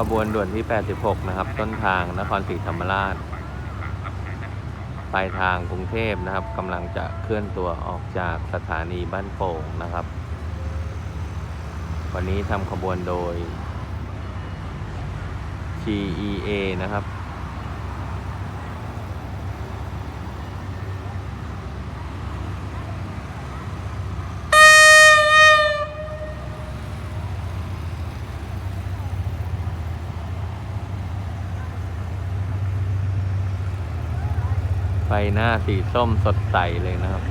ขบวนด่วนที่ 86 นะครับ ต้นทางนครศรีธรรมราชปลายทางกรุงเทพนะครับกำลังจะเคลื่อนตัวออกจากสถานีบ้านโป่งนะครับ วันนี้ทำขบวนโดย GEA นะครับ ไฟหน้าสีส้มสดใสเลยนะครับ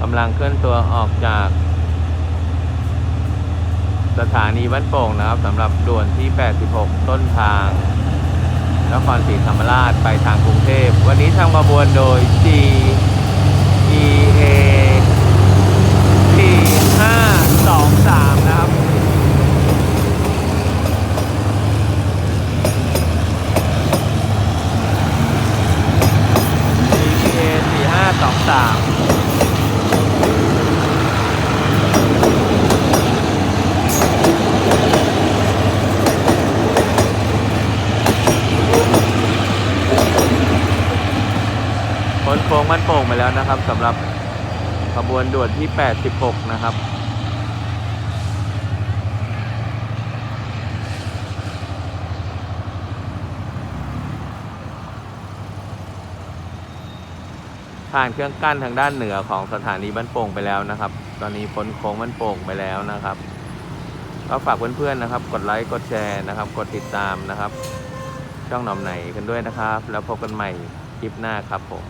กำลังเคลื่อนตัวออกจาก สถานีบ้านโป่งนะครับสำหรับด่วนที่ 86 ต้นทาง นครศรีธรรมราชไปทางกรุงเทพ วันนี้ทำขบวนโดย G E A T 5 2 3นะครับ G E A 4 5 2 3พ้นโค้งมันโป่งไปแล้วนะครับสำหรับขบวนด่วนที่ 86 นะครับ ผ่านเครื่องกั้นทางด้านเหนือของสถานีบ้านโป่งไปแล้วนะครับ ตอนนี้พ้นโค้งบ้านโป่งไปแล้วนะครับ ก็ฝากเพื่อนๆนะครับ กดไลค์กดแชร์นะครับ กดติดตามนะครับ ช่องหนอมไหนกันด้วยนะครับ แล้วพบกันใหม่คลิปหน้าครับผม